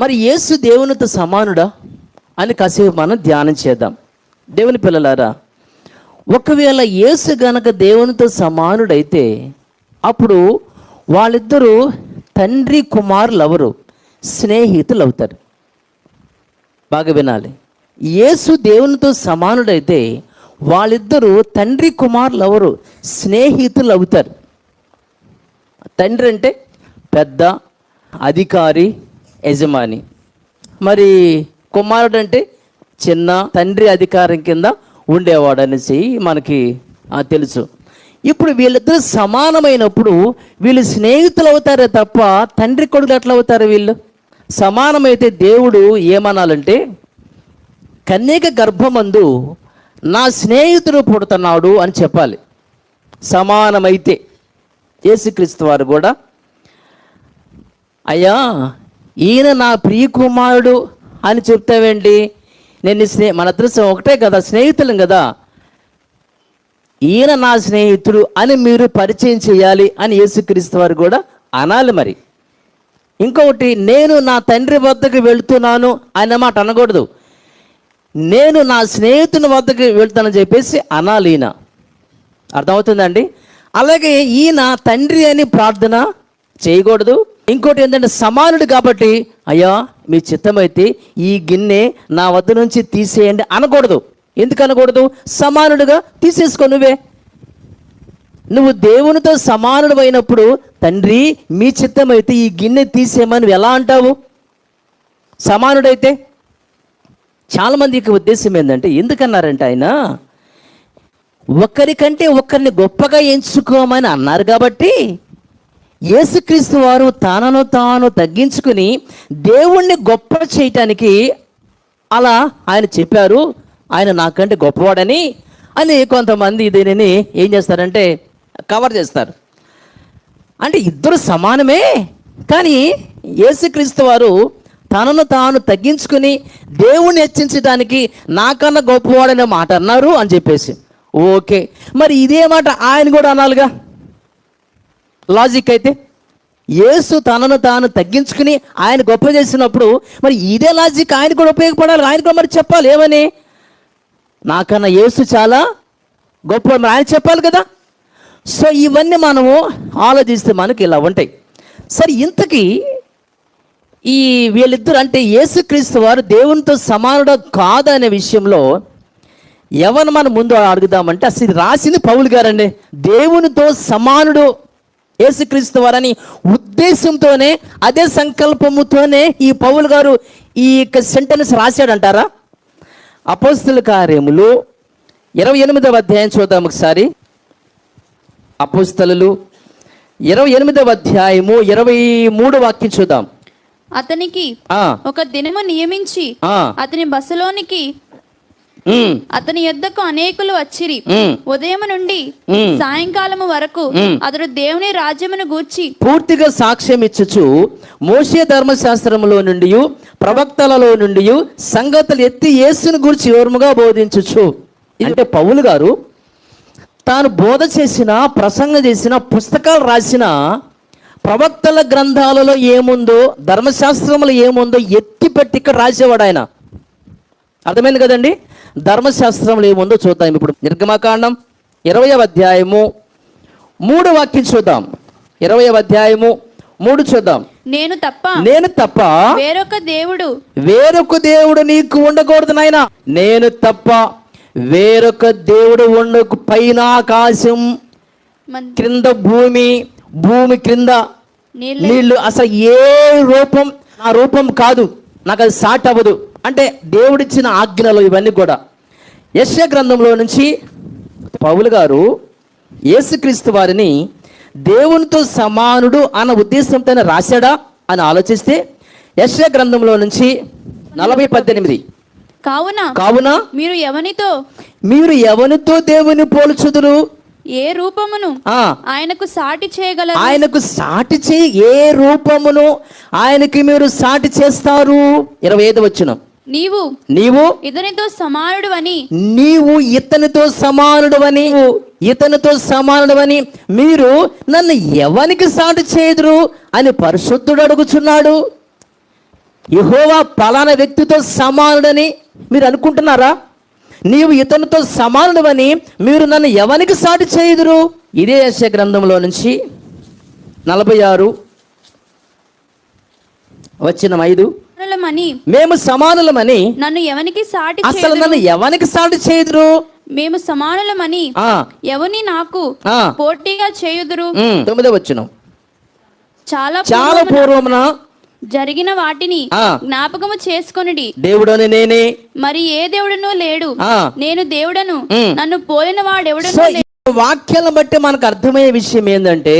మరి యేసు దేవునితో సమానుడా అని కాసేపు మనం ధ్యానం చేద్దాం. దేవుని పిల్లలారా ఒకవేళ యేసు గనక దేవునితో సమానుడైతే అప్పుడు వాళ్ళిద్దరూ తండ్రి కుమారులు ఎవరు స్నేహితులు అవుతారు బాగా వినాలి. యేసు దేవునితో సమానుడైతే వాళ్ళిద్దరూ తండ్రి కుమారులు ఎవరు స్నేహితులు అవుతారు తండ్రి అంటే పెద్ద అధికారి యజమాని. మరి కుమారుడు అంటే చిన్న తండ్రి అధికారం కింద ఉండేవాడు అనేసి మనకి తెలుసు. ఇప్పుడు వీళ్ళిద్దరూ సమానమైనప్పుడు వీళ్ళు స్నేహితులు అవుతారే తప్ప తండ్రి కొడుకులు ఎట్లా అవుతారు వీళ్ళు? సమానమైతే దేవుడు ఏమనాలంటే కన్యక గర్భమందు నా స్నేహితుడు పుడుతున్నాడు అని చెప్పాలి. సమానమైతే. యేసుక్రీస్తు వారు కూడా అయ్యా ఈయన నా ప్రియ కుమారుడు అని చెప్తావేంటి? నేను స్నే మన అదృష్టం ఒకటే కదా స్నేహితులం కదా. ఈయన నా స్నేహితుడు అని మీరు పరిచయం చేయాలి అని యేసుక్రీస్తు వారు కూడా అనాలి మరి. ఇంకొకటి నేను నా తండ్రి వద్దకు వెళ్తున్నాను అనే మాట అనకూడదు. నేను నా స్నేహితుని వద్దకు వెళ్తానని చెప్పేసి అనాలి ఈయన. అర్థమవుతుందండి అలాగే ఈయన తండ్రి అని ప్రార్థన చేయకూడదు. ఇంకోటి ఏంటంటే సమానుడు కాబట్టి అయ్యా మీ చిత్తమైతే ఈ గిన్నె నా వద్ద నుంచి తీసేయండి అనకూడదు. ఎందుకు అనకూడదు? సమానుడుగా తీసేసుకో నువ్వే. నువ్వు దేవునితో సమానుడు అయినప్పుడు తండ్రి మీ చిత్తమైతే ఈ గిన్నె తీసేయమని నువ్వు ఎలా అంటావు? సమానుడైతే? చాలామందికి ఉద్దేశం ఏంటంటే ఎందుకన్నారంటే ఆయన ఒకరికంటే ఒకరిని గొప్పగా ఎంచుకోమని అన్నారు కాబట్టి యేసుక్రీస్తు వారు తనను తాను తగ్గించుకుని దేవుణ్ణి గొప్ప చేయటానికి అలా ఆయన చెప్పారు. ఆయన నాకంటే గొప్పవాడని అని కొంతమంది దీనిని ఏం చేస్తారంటే కవర్ చేస్తారు. అంటే ఇద్దరు సమానమే కానీ యేసుక్రీస్తు వారు తనను తాను తగ్గించుకుని దేవుణ్ణి హెచ్చించడానికి నాకన్నా గొప్పవాడనే మాట అన్నారు అని చెప్పేసి. ఓకే మరి ఇదే మాట ఆయన కూడా అనాలిగా? లాజిక్ అయితే యేసు తనను తాను తగ్గించుకుని ఆయన గొప్ప చేసినప్పుడు మరి ఇదే లాజిక్ ఆయన కూడా ఉపయోగపడాలి ఆయన కూడా మరి చెప్పాలి ఏమని? నాకన్నా యేసు చాలా గొప్ప మరి ఆయన చెప్పాలి కదా? సో ఇవన్నీ మనము ఆలోచిస్తే మనకి ఇలా ఉంటాయి. సరే ఇంతకీ ఈ వీళ్ళిద్దరు అంటే యేసుక్రీస్తు వారు దేవునితో సమానుడు కాదు అనే విషయంలో ఎవరిని మనం ముందు అడుగుదామంటే అసలు రాసింది పౌలు గారండి. దేవునితో సమానుడు యేసుక్రీస్తు వారని ఉద్దేశంతోనే అదే సంకల్పముతోనే ఈ పౌలు గారు ఈ యొక్క సెంటెన్స్ రాశాడంటారా? అపోస్తుల కార్యములు ఇరవై ఎనిమిదవ అధ్యాయం చూద్దాం ఒకసారి. అపోస్తలు ఇరవై ఎనిమిదవ అధ్యాయము ఇరవై మూడు వాక్యం చూద్దాం. అతనికి ఒక దినము నియమించి అతని బస్సులోనికి అతని యొద్దకు అనేకులు వచ్చిరి. ఉదయం నుండి మ్. సాయంకాలము వరకు అతడు దేవుని రాజ్యమును గూర్చి పూర్తిగా సాక్ష్యం ఇచ్చుచు మోషే ధర్మశాస్త్రములో నుండి ప్రవక్తలలో నుండి సంగతులు ఎత్తి యేసుని గురించి వివరముగా బోధించుచు. అంటే పౌలు గారు తాను బోధ చేసిన ప్రసంగం చేసిన పుస్తకాలు రాసిన ప్రవక్తల గ్రంథాలలో ఏముందో ధర్మశాస్త్రములో ఏముందో ఎత్తి పెట్టి ఇక్కడ రాసేవాడు ఆయన. అర్థమైంది కదండి? ధర్మశాస్త్రంలో ఏముందో చూద్దాం ఇప్పుడు. నిర్గమకాండం ఇరవయవ అధ్యాయము మూడు వాక్యం చూద్దాం. ఇరవయవ అధ్యాయము మూడు చూద్దాం. నేను తప్ప నేను తప్ప వేరొక దేవుడు వేరొక దేవుడు నీకు ఉండకూడదు నాయన. నేను తప్ప వేరొక దేవుడు ఉండకు పైన ఆకాశం క్రింద భూమి భూమి క్రింద నీళ్ళ నీళ్ళు. అసలు ఏ రూపం? ఆ రూపం కాదు. నాకు అది సాట్ అవ్వదు. అంటే దేవుడిచ్చిన ఆజ్ఞలు ఇవన్నీ కూడా. యశ గ్రంథంలో నుంచి పౌలు గారు యేసుక్రీస్తు వారిని దేవునితో సమానుడు అన్న ఉద్దేశంతో రాశాడా అని ఆలోచిస్తే యశ గ్రంథంలో నుంచి నలభై పద్దెనిమిది. కావున కావున మీరు ఎవనితో? మీరు ఎవరితో దేవుని పోల్చుదురు? ఏ రూపమును? ఆయనకు సాటి చేయగలరు? ఆయనకు సాటి చేయి ఏ రూపమును? ఆయనకి మీరు సాటి చేస్తారు? ఇరవై ఐదు వచ్చిన నీవు నీవు ఇతనితో సమానుడు అని నీవు ఇతనితో సమానుడవని. ఇతనితో సమానుడవని. మీరు నన్ను ఎవనికి సాటి చేదురు అని పరిశుద్ధుడు అడుగుచున్నాడు. యెహోవా పలానా వ్యక్తితో సమానుడని మీరు అనుకుంటున్నారా? నీవు ఇతనితో సమానుడవని మీరు నన్ను ఎవనికి సాటి చేయుదురు? ఇదే యశ గ్రంథంలో నుంచి నలభై ఆరు వచ్చిన ఐదు. మని మేము సమానులమని నన్ను ఎవనికి సాటి అసలు? నన్ను ఎవనికి సాటి చేయుదురు మేము సమానులమని ఎవని నాకు. పోటీగా చేయుదురు తొమ్మిదో వచ్చిన చాలా చాలా పూర్వమున జరిగిన వాటిని. జ్ఞాపకము చేసుకొనిడి దేవుడని నేనే మరి ఏ దేవుడను లేడు. నేను దేవుడను. నన్ను పోలిన వాడెవడను వాక్యాలను బట్టి మనకు అర్థమయ్యే విషయం ఏంటంటే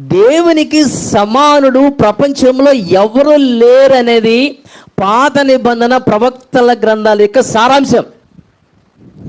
దేవునికి సమానుడు ప్రపంచంలో ఎవరు లేరనేది పాత నిబంధన ప్రవక్తల గ్రంథాల యొక్క సారాంశం.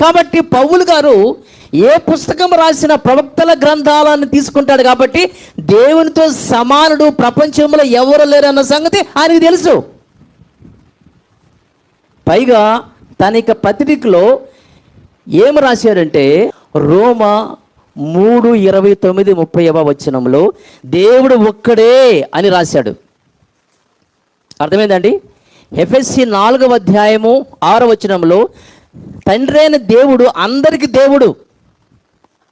కాబట్టి పౌలు గారు ఏ పుస్తకం రాసిన ప్రవక్తల గ్రంథాలను తీసుకుంటాడు కాబట్టి దేవునితో సమానుడు ప్రపంచంలో ఎవరు లేరన్న సంగతి ఆయనకు తెలుసు. పైగా తన యొక్క పత్రికలో ఏం రాశాడంటే రోమ మూడు ఇరవై తొమ్మిది ముప్పైవ వచనంలో దేవుడు ఒక్కడే అని రాశాడు. అర్థమైందండి? ఎఫ్ఎస్సి నాలుగవ అధ్యాయము ఆరో వచనంలో తండ్రైన దేవుడు అందరికి దేవుడు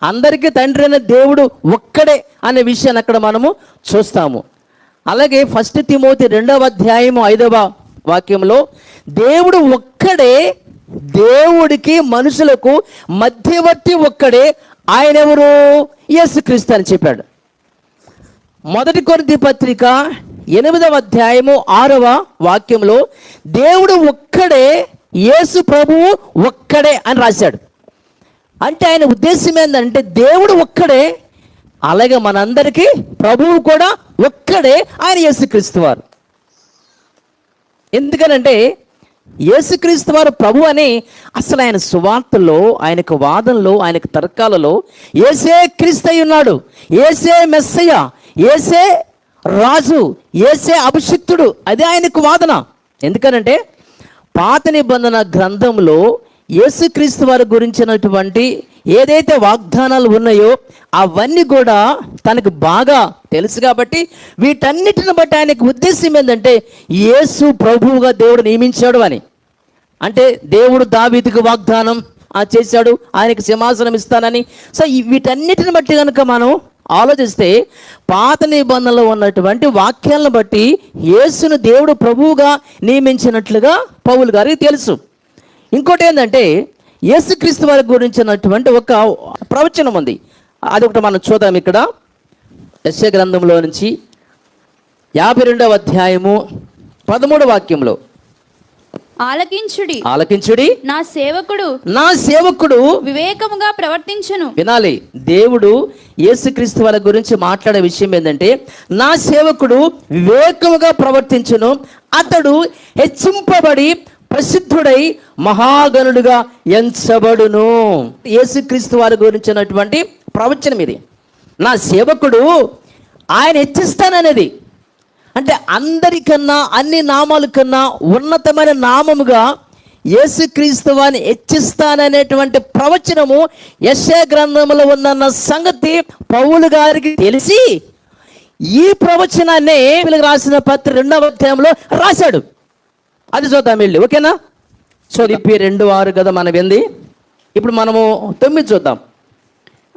అందరికీ తండ్రి అయిన దేవుడు ఒక్కడే అనే విషయాన్ని అక్కడ మనము చూస్తాము. అలాగే ఫస్ట్ తిమోతి రెండవ అధ్యాయము ఐదవ వాక్యంలో దేవుడు ఒక్కడే దేవుడికి మనుషులకు మధ్యవర్తి ఒక్కడే ఆయన ఎవరు యేసుక్రీస్తు అని చెప్పాడు. మొదటి కొరింథీ పత్రిక ఎనిమిదవ అధ్యాయము ఆరవ వాక్యంలో దేవుడు ఒక్కడే యేసు ప్రభువు ఒక్కడే అని రాశాడు. అంటే ఆయన ఉద్దేశం ఏంటంటే దేవుడు ఒక్కడే అలాగే మనందరికీ ప్రభువు కూడా ఒక్కడే ఆయన యేసుక్రీస్తు వారు. ఎందుకనంటే యేసుక్రీస్తు వారు ప్రభు అని అసలు ఆయన సువార్తలో ఆయనకు వాదనలో ఆయనకు తర్కాలలో ఏసే క్రీస్తు ఉన్నాడు. ఏసే మెస్సయ్య ఏసే రాజు ఏసే అభిషిక్తుడు అదే ఆయనకు వాదన. ఎందుకనంటే పాత నిబంధన గ్రంథంలో యేసుక్రీస్తు వారి గురించినటువంటి ఏదైతే వాగ్దానాలు ఉన్నాయో అవన్నీ కూడా తనకు బాగా తెలుసు కాబట్టి వీటన్నిటిని బట్టి ఆయనకు ఉద్దేశం ఏంటంటే యేసు ప్రభువుగా దేవుడు నియమించాడు అని. అంటే దేవుడు దావీదికి వాగ్దానం ఆ చేశాడు. ఆయనకు సింహాసనం ఇస్తానని. సో వీటన్నిటిని బట్టి కనుక మనం ఆలోచిస్తే పాత నిబంధనలో ఉన్నటువంటి వాక్యాలను బట్టి యేసును దేవుడు ప్రభువుగా నియమించినట్లుగా పౌలు గారికి తెలుసు. ఇంకోటి ఏంటంటే యేసుక్రీస్తు వారి గురించినటువంటి ఒక ప్రవచనం ఉంది. అది ఒకటి మనం చూద్దాం ఇక్కడ. యశ గ్రంథంలో నుంచి యాభై రెండవ అధ్యాయము పదమూడు వాక్యంలో. ఆలకించుడి. ఆలకించుడి. నా సేవకుడు నా సేవకుడు వివేకముగా ప్రవర్తించును. వినాలి. దేవుడు యేసుక్రీస్తు వారి గురించి మాట్లాడే విషయం ఏంటంటే నా సేవకుడు వివేకముగా ప్రవర్తించును. అతడు హెచ్చింపబడి ప్రసిద్ధుడై మహాగణుడుగా ఎంచబడును. యేసుక్రీస్తు వారి గురించినటువంటి ప్రవచనం ఇది. నా సేవకుడు ఆయన హెచ్చిస్తాననేది. అంటే అందరికన్నా అన్ని నామాల కన్నా ఉన్నతమైన నామముగా యేసుక్రీస్తు వారిని హెచ్చిస్తాననేటువంటి ప్రవచనము యశ గ్రంథంలో ఉన్న సంగతి పౌలు గారికి తెలిసి ఈ ప్రవచనాన్ని వీళ్ళకి రాసిన పత్రి రెండవ అధ్యాయంలో రాశాడు. అది చూద్దాం వెళ్ళి ఓకేనా? సో ఇప్పి రెండు ఆరు కదా మనం ఏంది? ఇప్పుడు మనము తొమ్మిది చూద్దాం.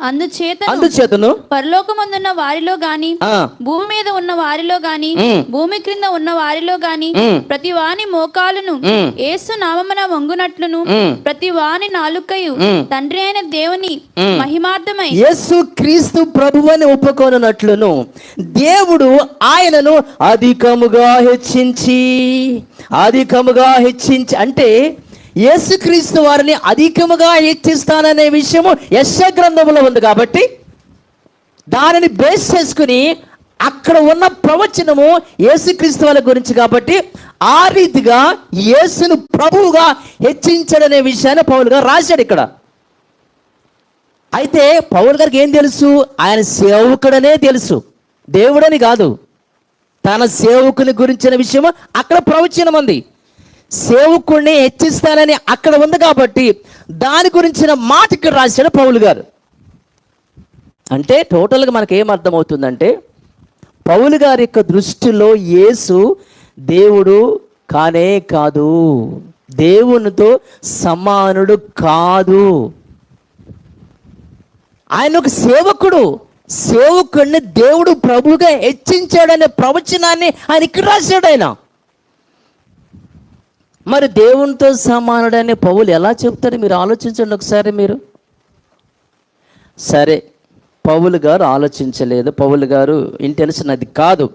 అందుచేత అందుచేతను పరలోకమందున్న వారిలో గాని భూమి మీద ఉన్న వారిలో గాని. భూమి క్రింద ఉన్న వారిలో గాని. ప్రతి వాని మోకాలును. ఏసు నామమున వంగునట్లును. ప్రతి వాని నాలుకయు. తండ్రి అయిన దేవుని. మహిమార్థమై యేసు క్రీస్తు ప్రభువని ఒప్పుకొనున్నట్లును దేవుడు ఆయనను అధికముగా హెచ్చించి అధికముగా హెచ్చించి అంటే యేసుక్రీస్తు వారిని అధికముగా హెచ్చిస్తాననే విషయము యశ గ్రంథంలో ఉంది కాబట్టి దానిని బేస్ చేసుకుని అక్కడ ఉన్న ప్రవచనము యేసుక్రీస్తు వాళ్ళ గురించి కాబట్టి ఆ రీతిగా యేసును ప్రభువుగా హెచ్చించడనే విషయాన్ని పౌలు గారు రాశాడు ఇక్కడ. అయితే పౌల్ గారికి ఏం తెలుసు? ఆయన సేవకుడనే తెలుసు. దేవుడని కాదు. తన సేవకుని గురించిన విషయం అక్కడ ప్రవచనం ఉంది సేవకుడిని హెచ్చిస్తానని అక్కడ ఉంది కాబట్టి దాని గురించిన మాట ఇక్కడ రాశాడు పౌలు గారు. అంటే టోటల్గా మనకు ఏం అర్థమవుతుందంటే పౌలు గారి యొక్క దృష్టిలో యేసు దేవుడు కానే కాదు. దేవునితో సమానుడు కాదు. ఆయన ఒక సేవకుడు. సేవకుడిని దేవుడు ప్రభుగా హెచ్చించాడనే ప్రవచనాన్ని ఆయన ఇక్కడ రాశాడు ఆయన. మరి దేవునితో సమానుడనే పౌలు ఎలా చెప్తారు మీరు ఆలోచించండి ఒకసారి మీరు. సరే పౌలు గారు ఆలోచించలేదు. పౌలు గారు ఇంటెలిసినది కాదు.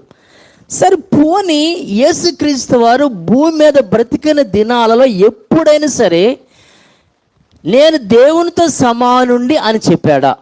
సరే పోని యేసుక్రీస్తు వారు భూమి మీద బ్రతికిన దినాలలో ఎప్పుడైనా సరే నేను దేవునితో సమానుండి అని చెప్పాడా?